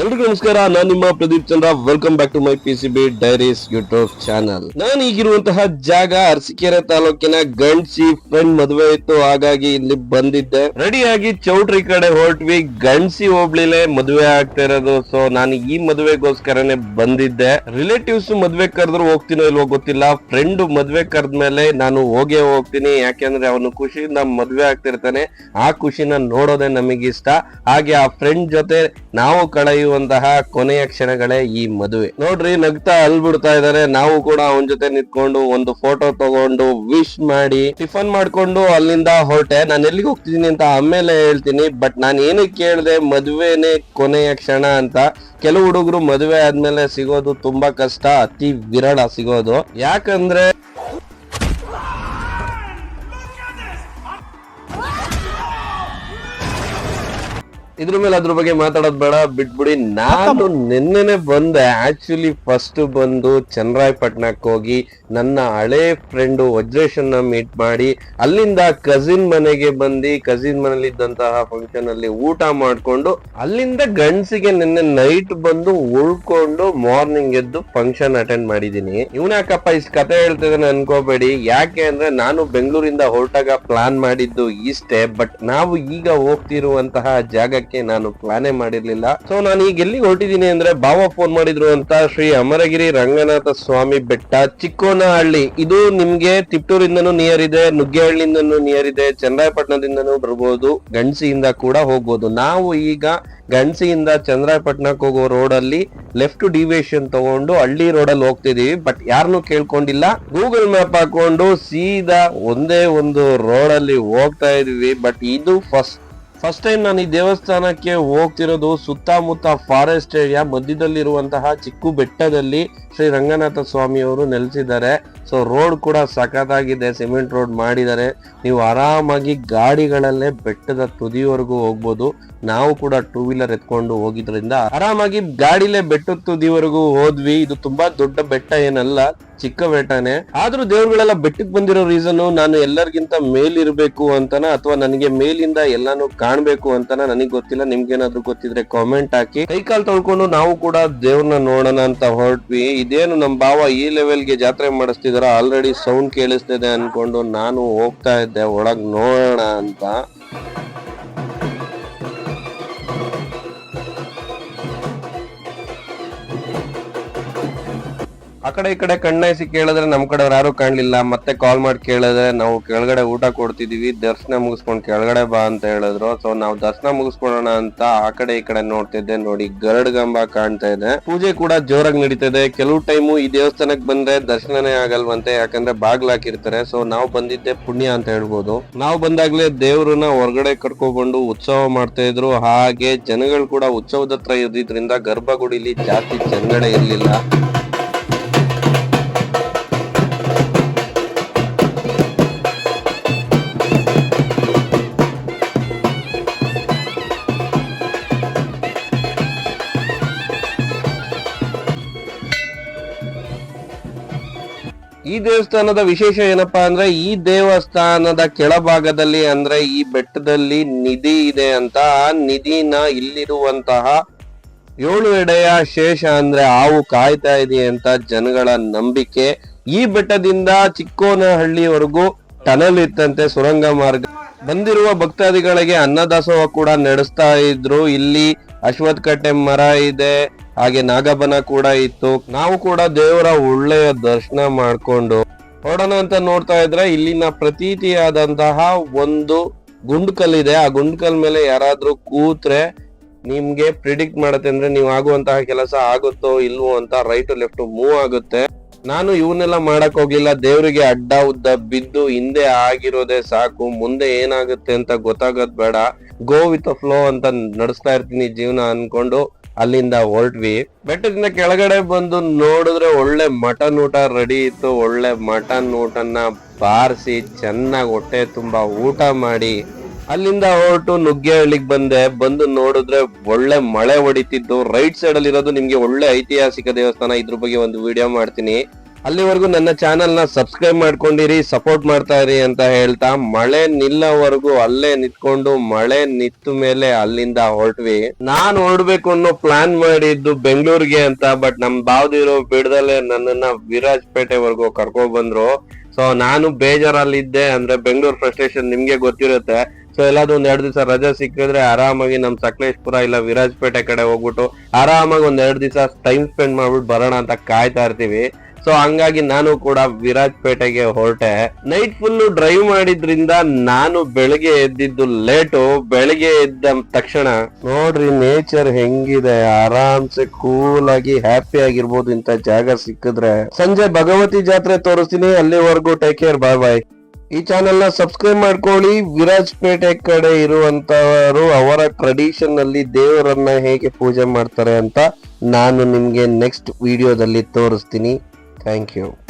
ಎಲ್ರಿಗೂ ನಮಸ್ಕಾರ, ನಾನು ನಿಮ್ಮ Pradeep Chandra. Welcome back to my P C B diaries YouTube channel ನಾನು ಈಗಿರುವಂತಹ ಜಾಗ, ಅರಸಿಕೆರೆ ತಾಲೂಕಿನ ಗಂಡ್ಸಿ ಫ್ರೆಂಡ್ ಮದುವೆ ಇತ್ತು ಹಾಗಾಗಿ ಇಲ್ಲಿ ಬಂದಿದ್ದೆ. ರೆಡಿಯಾಗಿ ಚೌಟ್ರಿ ಕಡೆ ಹೊರಟ್ವಿ. ಗಂಡ್ಸಿ ಹೋಬ್ಳಿಲೆ ಮದುವೆ ಆಗ್ತಾ ಇರೋದು. ಸೊ ನಾನು ಈ ಮದುವೆಗೋಸ್ಕರನೇ ಬಂದಿದ್ದೆ. ರಿಲೇಟಿವ್ಸ್ ಮದುವೆ ಕರೆದ್ರು ಹೋಗ್ತೀನೋ ಇಲ್ವೋ ಗೊತ್ತಿಲ್ಲ. ಫ್ರೆಂಡ್ ಮದುವೆ ಕರೆದ್ಮೇಲೆ ನಾನು ಹೋಗೇ ಹೋಗ್ತೀನಿ. ಯಾಕೆಂದ್ರೆ ಅವನು ಖುಷಿಯಿಂದ ಮದುವೆ ಆಗ್ತಿರ್ತಾನೆ. ಆ ಖುಷಿನ ನೋಡೋದೇ ನಮಗಿಷ್ಟ. ಹಾಗೆ ಆ ಫ್ರೆಂಡ್ ಜೊತೆ ನಾವು ಕಳೆಯುವಂತಹ ಕೊನೆಯ ಕ್ಷಣಗಳೇ ಈ ಮದುವೆ. ನೋಡ್ರಿ, ನಗ್ತಾ ಅಲ್ಬಿಡ್ತಾ ಇದಾರೆ. ನಾವು ಕೂಡ ಅವನ ಜೊತೆ ನಿಂತ್ಕೊಂಡು ಒಂದು ಫೋಟೋ ತಗೊಂಡು ವಿಶ್ ಮಾಡಿ ಟಿಫನ್ ಮಾಡ್ಕೊಂಡು ಅಲ್ಲಿಂದ ಹೊರಟೆ. ನಾನು ಎಲ್ಲಿಗೆ ಹೋಗ್ತಿದ್ದೀನಿ ಅಂತ ಆಮೇಲೆ ಹೇಳ್ತೀನಿ. ಬಟ್ ನಾನು ಏನಕ್ಕೆ ಕೇಳಿದೆ, ಮದುವೆನೇ ಕೊನೆಯ ಕ್ಷಣ ಅಂತ. ಕೆಲವು ಹುಡುಗರು ಮದುವೆ ಆದ್ಮೇಲೆ ಸಿಗೋದು ತುಂಬಾ ಕಷ್ಟ. ಅತಿ ವಿರಳ ಸಿಗೋದು. ಯಾಕಂದ್ರೆ ಇದ್ರ ಮೇಲೆ ಅದ್ರ ಬಗ್ಗೆ ಮಾತಾಡೋದ್ ಬೇಡ ಬಿಟ್ಬಿಡಿ. ನಾನು ನಿನ್ನೆನೆ ಬಂದೆ. ಆಕ್ಚುಲಿ ಫಸ್ಟ್ ಬಂದು ಚನ್ನರಾಯಪಟ್ಟಣಕ್ಕೆ ಹೋಗಿ ನನ್ನ ಹಳೆ ಫ್ರೆಂಡ್ ವಜ್ರೇಶನ್ನ ಮೀಟ್ ಮಾಡಿ ಅಲ್ಲಿಂದ ಕಸಿನ್ ಮನೆಗೆ ಬಂದು ಕಸಿನ್ ಮನೇಲಿ ಇದ್ದಂತಹ ಫಂಕ್ಷನ್ ಅಲ್ಲಿ ಊಟ ಮಾಡ್ಕೊಂಡು ಅಲ್ಲಿಂದ ಗಂಡ್ಸಿಗೆ ನಿನ್ನೆ ನೈಟ್ ಬಂದು ಉಳ್ಕೊಂಡು ಮಾರ್ನಿಂಗ್ ಎದ್ದು ಫಂಕ್ಷನ್ ಅಟೆಂಡ್ ಮಾಡಿದೀನಿ ಇವನಕ್ಕಪ್ಪ ಯಾಕಪ್ಪ ಇಷ್ಟು ಕತೆ ಹೇಳ್ತಿದ್ದಾನೆ ಅನ್ಕೋಬೇಡಿ. ಯಾಕೆ ಅಂದ್ರೆ ನಾನು ಬೆಂಗಳೂರಿಂದ ಹೊರಟಾಗ ಪ್ಲಾನ್ ಮಾಡಿದ್ದು ಇಷ್ಟೇ ಬಟ್ ನಾವು ಈಗ ಹೋಗ್ತಿರುವಂತಹ ಜಾಗಕ್ಕೆ ನಾನು ಪ್ಲಾನೇ ಮಾಡಿರ್ಲಿಲ್ಲ. ಸೊ ನಾನು ಈಗ ಎಲ್ಲಿಗೆ ಹೊರಟಿದ್ದೀನಿ ಅಂದ್ರೆ ಬಾವ ಫೋನ್ ಮಾಡಿದ್ರು ಅಂತ ಶ್ರೀ ಅಮರಗಿರಿ ರಂಗನಾಥ ಸ್ವಾಮಿ ಬೆಟ್ಟ ಚಿಕ್ಕೋನಹಳ್ಳಿ. ಇದು ನಿಮ್ಗೆ ತಿಪ್ಟೂರಿಂದನೂ ನಿಯರ್ ಇದೆ, ನುಗ್ಗೇಹಳ್ಳಿಯಿಂದನೂ ನಿಯರ್ ಇದೆ ಚಂದ್ರಾಯಪಟ್ಟಣದಿಂದನೂ ಬರ್ಬೋದು, ಗಂಡಸಿಯಿಂದ ಕೂಡ ಹೋಗ್ಬೋದು. ನಾವು ಈಗ ಗಂಡ್ಸಿಯಿಂದ ಚಂದ್ರಾಯಪಟ್ಟಣಕ್ಕೆ ಹೋಗೋ ರೋಡ್ ಅಲ್ಲಿ ಲೆಫ್ಟ್ ಡಿವಿಯೇಷನ್ ತಗೊಂಡು ಹಳ್ಳಿ ರೋಡ್ ಅಲ್ಲಿ ಹೋಗ್ತಿದೀವಿ. ಬಟ್ ಯಾರನ್ನು ಕೇಳ್ಕೊಂಡಿಲ್ಲ. ಗೂಗಲ್ ಮ್ಯಾಪ್ ಹಾಕೊಂಡು ಸೀದಾ ಒಂದೇ ಒಂದು ರೋಡ್ ಅಲ್ಲಿ ಹೋಗ್ತಾ ಇದೀವಿ. ಬಟ್ ಇದು ಫಸ್ಟ್ ಫಸ್ಟ್ ಟೈಮ್ ನಾನು ಈ ದೇವಸ್ಥಾನಕ್ಕೆ ಹೋಗ್ತಿರೋದು ಸುತ್ತಮುತ್ತ ಫಾರೆಸ್ಟ್ ಏರಿಯಾ ಮಧ್ಯದಲ್ಲಿರುವಂತಹ ಚಿಕ್ಕು ಬೆಟ್ಟದಲ್ಲಿ ಶ್ರೀ ರಂಗನಾಥ ಸ್ವಾಮಿಯವರು ನೆಲೆಸಿದ್ದಾರೆ. ಸೊ ರೋಡ್ ಕೂಡ ಸಖತ್ತಾಗಿದೆ. ಸಿಮೆಂಟ್ ರೋಡ್ ಮಾಡಿದ್ದಾರೆ. ನೀವು ಆರಾಮಾಗಿ ಗಾಡಿಗಳಲ್ಲೇ ಬೆಟ್ಟದ ತುದಿವರೆಗೂ ಹೋಗ್ಬೋದು. ನಾವು ಕೂಡ ಟೂ ವೀಲರ್ ಎತ್ಕೊಂಡು ಹೋಗಿದ್ರಿಂದ ಆರಾಮಾಗಿ ಗಾಡಿಲೇ ಬೆಟ್ಟದ ತುದಿವರೆಗೂ ಹೋದ್ವಿ. ಇದು ತುಂಬಾ ದೊಡ್ಡ ಬೆಟ್ಟ ಏನಲ್ಲ, ಚಿಕ್ಕ ಬೆಟ್ಟನೆ. ಆದ್ರೂ ದೇವ್ರುಗಳೆಲ್ಲ ಬೆಟ್ಟಕ್ಕೆ ಬಂದಿರೋ ರೀಸನ್ ನಾನು ಎಲ್ಲರಿಗಿಂತ ಮೇಲಿರ್ಬೇಕು ಅಂತಾನ ಅಥವಾ ನನಗೆ ಮೇಲಿಂದ ಎಲ್ಲಾನು ಕಾಣ್ಬೇಕು ಅಂತಾನ ನನಗೆ ಗೊತ್ತಿಲ್ಲ. ನಿಮ್ಗೇನಾದ್ರೂ ಗೊತ್ತಿದ್ರೆ ಕಾಮೆಂಟ್ ಹಾಕಿ. ಕೈ ಕಾಲ್ ತೊಳ್ಕೊಂಡು ನಾವು ಕೂಡ ದೇವ್ರನ್ನ ನೋಡೋಣ ಅಂತ ಹೊರಟ್ವಿ. ಇದೇನು ನಮ್ಮ ಭಾವ ಈ ಲೆವೆಲ್ಗೆ ಜಾತ್ರೆ ಮಾಡಿಸ್ತಿದಾರ? ಆಲ್ರೆಡಿ ಸೌಂಡ್ ಕೇಳಿಸ್ತಿದೆ ಅನ್ಕೊಂಡು ನಾನು ಹೋಗ್ತಾ ಇದ್ದೆ. ಒಳಗೆ ನೋಡೋಣ ಅಂತ. ಆ ಕಡೆ ಈ ಕಡೆ ಕಣ್ಣಾಯಿಸಿ ಕೇಳಿದ್ರೆ ನಮ್ ಕಡೆ ಯಾರು ಕಾಣ್ಲಿಲ್ಲ. ಮತ್ತೆ ಕಾಲ್ ಮಾಡಿ ಕೇಳಿದ್ರೆ ನಾವು ಕೆಳಗಡೆ ಊಟ ಕೊಡ್ತಿದೀವಿ. ದರ್ಶನ ಮುಗಿಸ್ಕೊಂಡು ಕೆಳಗಡೆ ಬಾ ಅಂತ ಹೇಳಿದ್ರು. ಸೊ ನಾವು ದರ್ಶನ ಮುಗಿಸ್ಕೊಳ್ಳೋಣ ಅಂತ ಆ ಕಡೆ ಈ ಕಡೆ ನೋಡ್ತಿದ್ದೆ. ನೋಡಿ, ಗರಡ್ ಗಂಬ ಕಾಣ್ತಾ ಇದೆ. ಪೂಜೆ ಕೂಡ ಜೋರಾಗಿ ನಡೀತಿದೆ. ಕೆಲವು ಟೈಮು ಈ ದೇವಸ್ಥಾನಕ್ಕೆ ಬಂದ್ರೆ ದರ್ಶನನೇ ಆಗಲ್ವಂತೆ. ಯಾಕಂದ್ರೆ ಬಾಗ್ಲ ಹಾಕಿರ್ತಾರೆ. ಸೊ ನಾವು ಬಂದಿದ್ದೆ ಪುಣ್ಯ ಅಂತ ಹೇಳ್ಬೋದು. ನಾವು ಬಂದಾಗ್ಲೇ ದೇವ್ರನ್ನ ಹೊರಗಡೆ ಕರ್ಕೊಬಂದು ಉತ್ಸವ ಮಾಡ್ತಾ ಇದ್ರು. ಹಾಗೆ ಜನಗಳು ಕೂಡ ಉತ್ಸವದ ಹತ್ರ ಇದ್ದಿದ್ರಿಂದ ಗರ್ಭಗುಡಿಲಿ ಜಾಸ್ತಿ ಜನಗಳೇ ಇರ್ಲಿಲ್ಲ. ಈ ದೇವಸ್ಥಾನದ ವಿಶೇಷ ಏನಪ್ಪಾ ಅಂದ್ರೆ ಈ ದೇವಸ್ಥಾನದ ಕೆಳಭಾಗದಲ್ಲಿ ಅಂದ್ರೆ ಈ ಬೆಟ್ಟದಲ್ಲಿ ನಿಧಿ ಇದೆ ಅಂತ, ಆ ನಿಧಿನ ಇಲ್ಲಿರುವಂತಹ ಏಳು ಎಡೆಯ ಶೇಷ ಅಂದ್ರೆ ಹಾವು ಕಾಯ್ತಾ ಇದೆ ಅಂತ ಜನಗಳ ನಂಬಿಕೆ. ಈ ಬೆಟ್ಟದಿಂದ ಚಿಕ್ಕೋನಹಳ್ಳಿವರೆಗೂ ಟನಲ್ ಇತ್ತಂತೆ ಸುರಂಗ ಮಾರ್ಗ. ಬಂದಿರುವ ಭಕ್ತಾದಿಗಳಿಗೆ ಅನ್ನದಾಸೋಹ ಕೂಡ ನಡೆಸ್ತಾ ಇದ್ರು. ಇಲ್ಲಿ ಅಶ್ವತ್ಥಕಟ್ಟೆ ಮರ ಇದೆ ಹಾಗೆ ನಾಗಬನ ಕೂಡ ಇತ್ತು. ನಾವು ಕೂಡ ದೇವರ ಒಳ್ಳೆಯ ದರ್ಶನ ಮಾಡ್ಕೊಂಡು ಹೊರಡೋಣ ಅಂತ ನೋಡ್ತಾ ಇದ್ರೆ ಇಲ್ಲಿನ ಪ್ರತೀತಿಯಾದಂತಹ ಒಂದು ಗುಂಡ್ಕಲ್ ಇದೆ ಆ ಗುಂಡ್ಕಲ್ ಮೇಲೆ ಯಾರಾದ್ರೂ ಕೂತ್ರೆ ನಿಮ್ಗೆ ಪ್ರಿಡಿಕ್ಟ್ ಮಾಡತ್ತೆ ಅಂದ್ರೆ ನೀವು ಆಗುವಂತಹ ಕೆಲಸ ಆಗುತ್ತೋ ಇಲ್ವೋ ಅಂತ ರೈಟ್ ಲೆಫ್ಟ್ ಮೂವ್ ಆಗುತ್ತೆ. ನಾನು ಇವನ್ನೆಲ್ಲ ಮಾಡಕ್ ಹೋಗಿಲ್ಲ. ದೇವರಿಗೆ ಅಡ್ಡ ಉದ್ದ ಬಿದ್ದು ಹಿಂದೆ ಆಗಿರೋದೇ ಸಾಕು. ಮುಂದೆ ಏನಾಗುತ್ತೆ ಅಂತ ಗೊತ್ತಾಗೋದ್ ಬೇಡ. ಗೋ ವಿತ್ ಫ್ಲೋ ಅಂತ ನಡೆಸ್ತಾ ಇರ್ತೀನಿ ಜೀವನ ಅನ್ಕೊಂಡು. ಅಲ್ಲಿಂದ ಹೊರಟ್ವಿ. ಬೆಟ್ಟದಿಂದ ಕೆಳಗಡೆ ಬಂದು ನೋಡಿದ್ರೆ ಒಳ್ಳೆ ಮಟನ್ ಊಟ ರೆಡಿ ಇತ್ತು. ಒಳ್ಳೆ ಮಟನ್ ಊಟನ ಬಾರಿಸಿ ಚೆನ್ನಾಗಿ ಹೊಟ್ಟೆ ತುಂಬಾ ಊಟ ಮಾಡಿ ಅಲ್ಲಿಂದ ಹೊರಟು ನುಗ್ಗೆಹಳ್ಳಿಗೆ ಬಂದೆ. ಬಂದು ನೋಡಿದ್ರೆ ಒಳ್ಳೆ ಮಳೆ ಹೊಡಿತಿದ್ದು ರೈಟ್ ಸೈಡ್ ಅಲ್ಲಿ ಇರೋದು ನಿಮ್ಗೆ ಒಳ್ಳೆ ಐತಿಹಾಸಿಕ ದೇವಸ್ಥಾನ. ಇದ್ರ ಬಗ್ಗೆ ಒಂದು ವಿಡಿಯೋ ಮಾಡ್ತೀನಿ. ಅಲ್ಲಿವರೆಗೂ ನನ್ನ ಚಾನೆಲ್ನ ಸಬ್ಸ್ಕ್ರೈಬ್ ಮಾಡ್ಕೊಂಡಿರಿ ಸಪೋರ್ಟ್ ಮಾಡ್ತಾ ಇರಿ ಅಂತ ಹೇಳ್ತಾ ಮಳೆ ನಿಲ್ಲವರೆಗೂ ಅಲ್ಲೇ ನಿಂತ್ಕೊಂಡು ಮಳೆ ನಿತ್ತ ಮೇಲೆ ಅಲ್ಲಿಂದ ಹೊರಟ್ವಿ. ನಾನ್ ಹೊರಡ್ಬೇಕು ಅನ್ನೋ ಪ್ಲಾನ್ ಮಾಡಿದ್ದು ಬೆಂಗಳೂರಿಗೆ ಅಂತ ಬಟ್ ನಮ್ ಬಾವ್ದಿರೋ ಬಿಡದಲ್ಲೇ ನನ್ನನ್ನ ವಿರಾಜ್ಪೇಟೆವರೆಗೂ ಕರ್ಕೊಂಡ್ ಬಂದ್ರು. ಸೊ ನಾನು ಬೇಜಾರಲ್ಲಿದ್ದೆ ಅಂದ್ರೆ ಬೆಂಗಳೂರು ಫ್ರಸ್ಟ್ರೇಷನ್ ನಿಮ್ಗೆ ಗೊತ್ತಿರುತ್ತೆ. ಸೊ ಎಲ್ಲಾದ್ರೂ ಒಂದ್ ಎರಡು ದಿವಸ ರಜೆ ಸಿಕ್ಕಿದ್ರೆ ಆರಾಮಾಗಿ ನಮ್ ಸಕಲೇಶ್ಪುರ ಇಲ್ಲ ವಿರಾಜ್ಪೇಟೆ ಕಡೆ ಹೋಗ್ಬಿಟ್ಟು ಆರಾಮಾಗಿ ಒಂದ್ ಎರಡು ದಿವಸ ಟೈಮ್ ಸ್ಪೆಂಡ್ ಮಾಡ್ಬಿಟ್ಟು ಬರೋಣ ಅಂತ ಕಾಯ್ತಾ ಇರ್ತೀವಿ. ಸೊ ಹಂಗಾಗಿ ನಾನು ಕೂಡ ವಿರಾಜ್ ಪೇಟೆಗೆ ಹೊರಟೆ. ನೈಟ್ ಫುಲ್ ಡ್ರೈವ್ ಮಾಡಿದ್ರಿಂದ ನಾನು ಬೆಳಗ್ಗೆ ಎದ್ದಿದ್ದು ಲೇಟು ಬೆಳಿಗ್ಗೆ ಎದ್ದ ತಕ್ಷಣ, ನೋಡ್ರಿ ನೇಚರ್ ಹೆಂಗಿದೆ, ಆರಾಮ್ಸೆ ಕೂಲ್ ಆಗಿ ಹ್ಯಾಪಿ ಆಗಿರ್ಬೋದು ಇಂತ ಜಾಗ ಸಿಕ್ಕಿದ್ರೆ. ಸಂಜೆ ಭಗವತಿ ಜಾತ್ರೆ ತೋರಿಸ್ತೀನಿ, ಅಲ್ಲಿವರೆಗೂ ಟೇಕ್ ಕೇರ್ ಬಾಯ್ ಬಾಯ್ ಈ ಚಾನೆಲ್ ಸಬ್ಸ್ಕ್ರೈಬ್ ಮಾಡ್ಕೊಳ್ಳಿ, ವಿರಾಜ್ಪೇಟೆ ಕಡೆ ಇರುವಂತವರು ಅವರ ಟ್ರೆಡಿಷನ್ ಅಲ್ಲಿ ದೇವರನ್ನ ಹೇಗೆ ಪೂಜೆ ಮಾಡ್ತಾರೆ ಅಂತ ನಾನು ನಿಮ್ಗೆ ನೆಕ್ಸ್ಟ್ ವಿಡಿಯೋದಲ್ಲಿ ತೋರಿಸ್ತೀನಿ. Thank you.